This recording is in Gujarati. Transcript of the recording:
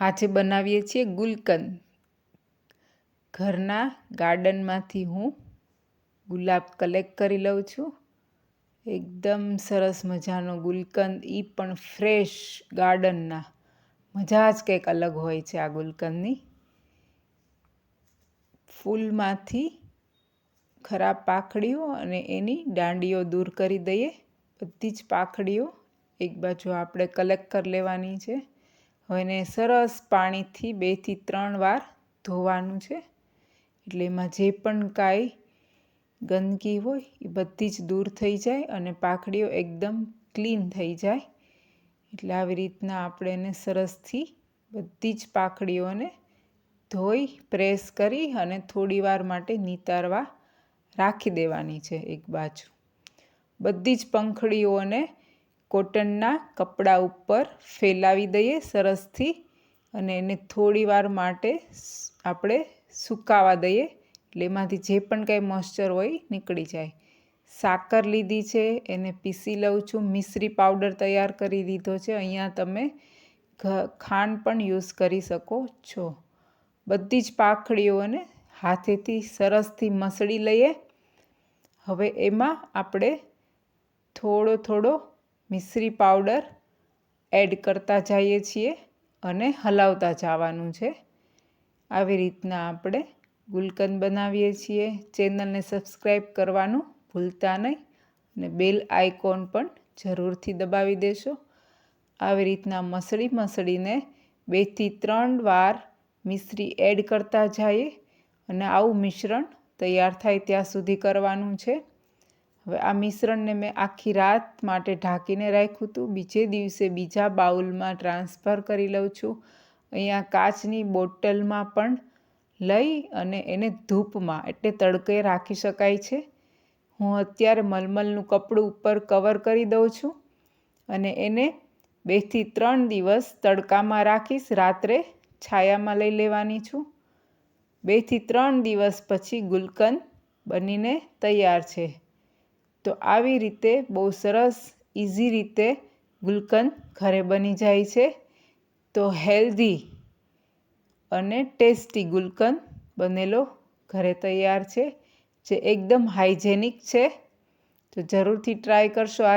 આજે બનાવીએ છીએ ગુલકંદ. ઘરના ગાર્ડનમાંથી હું ગુલાબ કલેક્ટ કરી લઉં છું. એકદમ સરસ મજાનો ગુલકંદ એ પણ ફ્રેશ ગાર્ડનના. મજા જ કંઈક અલગ હોય છે આ ગુલકંદની. ફૂલમાંથી ખરાબ પાખડીઓ અને એની દાંડીઓ દૂર કરી દઈએ. બધી જ પાખડીઓ એક બાજુ આપણે કલેક્ટ કરી લેવાની છે. હવે એને સરસ પાણીથી બેથી ત્રણ વાર ધોવાનું છે. એટલે એમાં જે પણ કાંઈ ગંદકી હોય એ બધી જ દૂર થઈ જાય અને પાખડીઓ એકદમ ક્લીન થઈ જાય. એટલે આવી રીતના આપણે એને સરસથી બધી જ પાખડીઓને ધોઈ, પ્રેસ કરી અને થોડી વાર માટે નિતારવા રાખી દેવાની છે એક બાજુ. બધી જ પંખડીઓને કોટનના કપડા ઉપર ફેલાવી દઈએ સરસથી અને એને થોડી વાર માટે આપણે સુકાવા દઈએ. એટલે એમાંથી જે પણ કાંઈ મોઇશ્ચર હોય નીકળી જાય. સાકર લીધી છે, એને પીસી લઉં છું. મિશ્રી પાવડર તૈયાર કરી દીધો છે. અહીંયા તમે ખાંડ પણ યુઝ કરી શકો છો. બધી જ પાખડીઓને હાથેથી સરસથી મસળી લઈએ. હવે એમાં આપણે થોડો થોડો મિશ્રી પાવડર એડ કરતા જઈએ છીએ અને હલાવતા જવાનું છે. આવી રીતના આપણે ગુલકંદ બનાવીએ છીએ. ચેનલને સબસ્ક્રાઈબ કરવાનું ભૂલતા નહીં અને બેલ આઇકોન પણ જરૂરથી દબાવી દેશો. આવી રીતના મસળી મસળીને બેથી ત્રણ વાર મિશ્રી એડ કરતા જઈએ અને આવું મિશ્રણ તૈયાર થાય ત્યાં સુધી કરવાનું છે. હવે આ મિશ્રણને મેં આખી રાત માટે ઢાંકીને રાખ્યું હતું. બીજે દિવસે બીજા બાઉલમાં ટ્રાન્સફર કરી લઉં છું. અહીંયા કાચની બોટલમાં પણ લઈ અને એને ધૂપમાં, એટલે તડકે રાખી શકાય છે. હું અત્યારે મલમલનું કપડું ઉપર કવર કરી દઉં છું અને એને બેથી ત્રણ દિવસ તડકામાં રાખીશ. રાત્રે છાયામાં લઈ લેવાની છું. બેથી ત્રણ દિવસ પછી ગુલકંદ બનીને તૈયાર છે. તો આવી રીતે બહુ સરસ ઇઝી રીતે ગુલકંદ ઘરે બની જાય છે. તો હેલ્ધી અને ટેસ્ટી ગુલકંદ બનેલો ઘરે તૈયાર છે, જે એકદમ હાઇજેનિક છે. તો જરૂરથી ટ્રાય કરશો આ